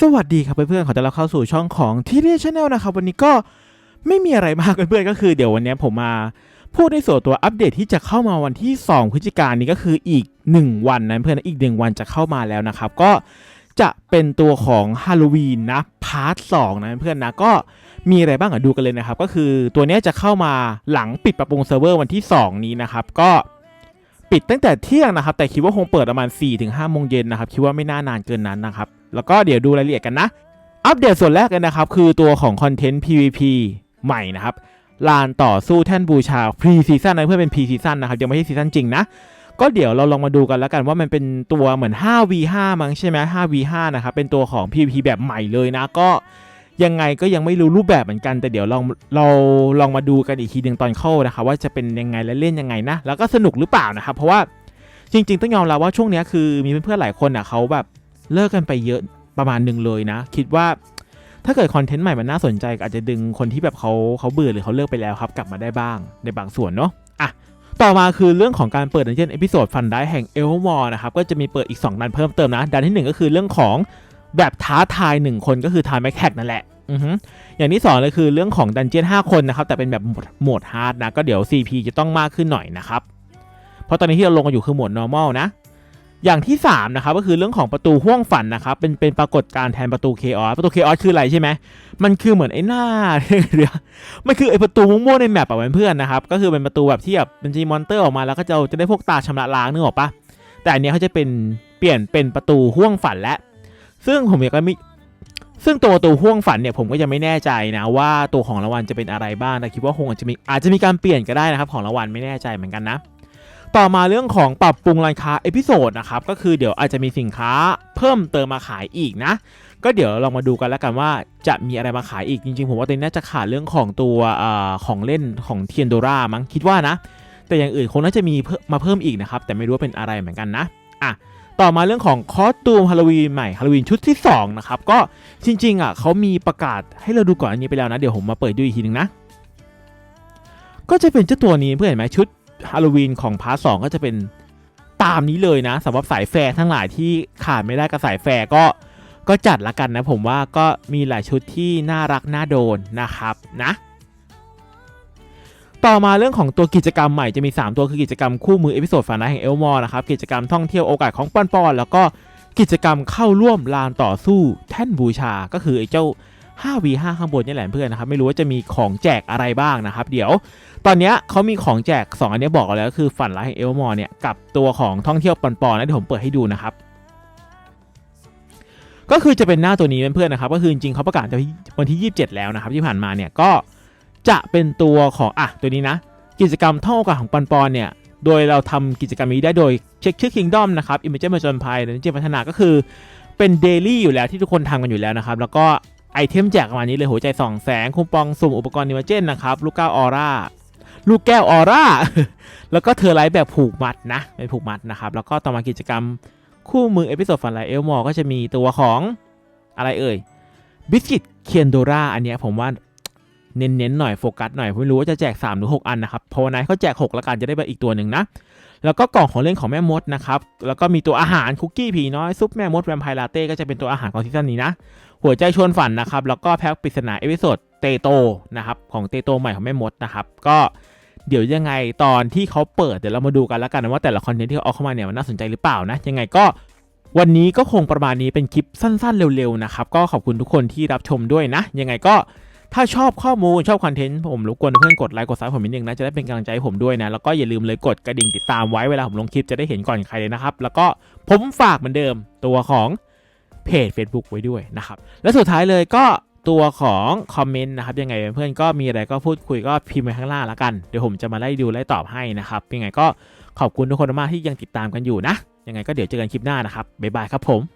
สวัสดีครับเพื่อนๆ ขอต้อนรับเข้าสู่ช่องของที่เรียชแนลนะครับ วันนี้ก็ไม่มีอะไรมากเพื่อนๆ ก็คือเดี๋ยววันนี้ผมมาพูดในส่วนตัวอัปเดตที่จะเข้ามาวันที่ 2 พฤศจิกายนนี้ก็คืออีก 1 วันนะเพื่อนๆอีก 1 วันจะเข้ามาแล้วนะครับ ก็จะเป็นตัวของฮาโลวีนนะพาร์ทสนะเพื่อนๆนะก็มีอะไรบ้างอะดูกันเลยนะครับ ก็คือตัวนี้จะเข้ามาหลังปิดปรับปรุงเซิร์ฟเวอร์วันที่ 2 นี้นะครับ ก็ ปิดตั้งแต่เที่ยงนะครับ แต่คิดว่าคงเปิดประมาณ 4-5โมงเย็นนะครับ คิดว่าไม่น่านานเกินนั้นนะครับ แล้วก็เดี๋ยวดูรายละเอียดกันนะ อัปเดตส่วนแรกกันนะครับ คือตัวของคอนเทนต์ PVP ใหม่นะครับ ลานต่อสู้แท่นบูชา Pre Season นะเพื่อเป็น Pre Season นะครับ ยังไม่ใช่ซีซั่นจริงนะ ก็เดี๋ยวเราลองมาดูกันแล้วกันว่ามันเป็นตัวเหมือน 5v5 มั้งใช่ไหม 5v5 นะครับ เป็นตัวของ PVP แบบใหม่เลยนะ ก็ ยังไงก็ยังไม่รู้รูปแบบเหมือนกัน แต่เดี๋ยวลองเราลองมาดูกันอีกทีหนึ่งตอนเข้านะครับว่าจะเป็นยังไงและเล่นยังไงนะ แล้วก็สนุกหรือเปล่านะครับเพราะว่าจริง ๆ ต้องยอมรับว่าช่วงนี้คือมีเพื่อนๆหลายคนอะเขาแบบเลิกกันไปเยอะประมาณหนึ่งเลยนะ คิดว่าถ้าเกิดคอนเทนต์ใหม่มันน่าสนใจอาจจะดึงคนที่แบบเขาเขาเบื่อหรือเขาเลิกไปแล้วครับ กลับมาได้บ้างในบางส่วนเนาะอะต่อมาคือเรื่องของการเปิดดันเจี้ยนเอพิโซดฟันได้แห่งเอลมอร์นะครับก็จะมีเปิดอีก 2 ดันเพิ่มเติมนะ ดันที่ 1 ก็คือเรื่องของ แบบท้าทาย 1 คนก็คือทายแม็กแท็กนั่นแหละอย่างที่2เลยคือเรื่องของดันเจี้ยน5คนนะครับ แต่เป็นแบบโหมดฮาร์ดนะก็เดี๋ยว CP จะต้องมากขึ้นหน่อยนะครับ เพราะตอนนี้ที่เราลงกันอยู่คือโหมด normal นะ อย่างที่3นะครับก็คือเรื่องของประตูห้วงฝันนะครับ เป็นเป็นปรากฏการแทนประตูเคออสประตูเคออสคืออะไรใช่ไหมมันคือเหมือนไอ้หน้าเดี๋ยวมันคือไอ้ประตูม่วงในแมปอะเพื่อนนะครับก็คือเป็นประตูแบบที่แบบเป็นจีมอนเตอร์ออกมาแล้วก็จะจะได้พวกตาชำระล้างนึกออกปะแต่อันนี้เขาจะเป็นเปลี่ยนเป็นประตูห้วงฝันแล้ว ซึ่งผมยากก็มีซึ่งตัวประตูห้วงฝันเนี่ยผมก็ยังไม่แน่ใจนะว่าตัวของรางวัลจะเป็นอะไรบ้างแต่คิดว่าคงอาจจะมีอาจจะมีการเปลี่ยนก็ได้นะครับของรางวัลไม่แน่ใจเหมือนกันนะ ต่อมาเรื่องของปรับปรุงร้านค้าเอพิโซดนะครับก็คือเดี๋ยวอาจจะมีสินค้าเพิ่มเติมมาขายอีกนะ ก็เดี๋ยวลองมาดูกันแล้วกันว่าจะมีอะไรมาขายอีกจริงๆ ผมว่าตอนนี้น่าจะขาดเรื่องของตัวอของเล่นของเทียนโดรามั้งคิดว่านะ แต่อย่างอื่นคงน่าจะมีมมาเพิ่มอีกนะครับแต่ไม่รู้ว่าเป็นอะไรเหมือนกันนะอะ ต่อมาเรื่องของคอสตูมฮาโลวีนใหม่ฮาโลวีนชุดที่สองนะครับ ก็จริงๆอะเขามีประกาศให้เราดูก่อนอันนี้ไปแล้วนะ เดี๋ยวผมมาเปิดดูอีกทีนึงนะ ก็จะเป็นเจ้าตัวนี้เพื่อนเห็นไหมชุดฮาโลวีนของพาร์ทสก็จะเป็นตามนี้เลยนะสำหรับสายแฟร์ทั้งหลายที่ขาดไม่ได้กับสายแฟร์ก็ก็จัดละกันนะผมว่าก็มีหลายชุดที่น่ารักน่าโดนนะครับนะ ต่อมาเรื่องของตัวกิจกรรมใหม่จะมี 3 ตัวคือกิจกรรมคู่มือเอพิโซดฝันร้ายแห่งเอลมอร์นะครับกิจกรรมท่องเที่ยวโอกาสของปอนปอนแล้วก็กิจกรรมเข้าร่วมลานต่อสู้แท่นบูชาก็คือไอ้เจ้า 5v5 ข้างบนนี่แหละเพื่อนนะครับไม่รู้ว่าจะมีของแจกอะไรบ้างนะครับ เดี๋ยว ตอนนี้เขามีของแจก 2 อันนี้บอกแล้วก็คือฝันร้ายแห่งเอลมอร์เนี่ยกับตัวของท่องเที่ยวปอนปอนนะเดี๋ยวผมเปิดให้ดูนะครับก็คือจะเป็นหน้าตัวนี้เพื่อนๆนะครับ ก็คือจริงๆเขาประกาศจะวันที่ 27 แล้วนะครับที่ผ่านมาเนี่ยก็ จะเป็นตัวของอะตัวนี้นะ กิจกรรมท่องโอกาสของปอนปอนเนี่ย โดยเราทำกิจกรรมนี้ได้โดยเช็คชื่อ Kingdom นะครับ Image มาจนภัยและเจพัฒนาก็คือเป็นเดลี่อยู่แล้วที่ทุกคนทำกันอยู่แล้วนะครับ แล้วก็ไอเทมแจกประมาณนี้เลยหัวใจสองแสงคูปองสุ่มอุปกรณ์นิวเจนนะครับลูกก้าวออร่าลูกแก้วออร่าแล้วก็เธอร์ไลท์แบบผูกมัดนะเป็นผูกมัดนะครับ แล้วก็ต่อมากิจกรรมคู่มือเอพิโซดฟันไลเอลมอก็จะมีตัวของอะไรเอ่ยบิสกิตเคียนโดราอันเนี้ยผมว่า เน้นๆหน่อยโฟกัสหน่อยไม่รู้ว่าจะแจก3หรือ6อันนะครับเพราะวันนั้นเขาแจก6แล้วกันจะได้ไปอีกตัวหนึ่งนะแล้วก็กล่องของเล่นของแม่มดนะครับ แล้วก็มีตัวอาหารคุกกี้ผีน้อยซุปแม่มดแวมไพร์ลาเต้ก็จะเป็นตัวอาหารของซีซั่นนี้นะ หัวใจชวนฝันนะครับ แล้วก็แพ็คปริศนาเอพิโซดเตโตนะครับของเตโตใหม่ของแม่มดนะครับ ก็เดี๋ยวยังไงตอนที่เขาเปิดเดี๋ยวเรามาดูกันแล้วกันว่าแต่ละคอนเทนต์ที่เขาเอาเข้ามาเนี่ยมันน่าสนใจหรือเปล่านะ ยังไงก็วันนี้ก็คงประมาณนี้เป็นคลิปสั้นๆเร็วๆนะครับ ก็ขอบคุณทุกคนที่รับชมด้วยนะ ยังไงก็ ถ้าชอบข้อมูลชอบคอนเทนต์ผมรบกวนเพื่อนกดไลค์กดซับผมนิดนึงนะจะได้เป็นกำลังใจให้ผมด้วยนะแล้วก็อย่าลืมเลยกดกระดิ่งติดตามไว้เวลาผมลงคลิปจะได้เห็นก่อนใครเลยนะครับ แล้วก็ผมฝากเหมือนเดิมตัวของเพจ Facebook ไว้ด้วยนะครับ และสุดท้ายเลยก็ตัวของคอมเมนต์นะครับยังไงเพื่อนๆก็มีอะไรก็พูดคุยก็พิมพ์ไว้ข้างล่างแล้วกัน เดี๋ยวผมจะมาไล่ดูไล่ตอบให้นะครับ ยังไงก็ขอบคุณทุกคนมากที่ยังติดตามกันอยู่นะ ยังไงก็เดี๋ยวเจอกันคลิปหน้านะครับบ๊ายบายครับผม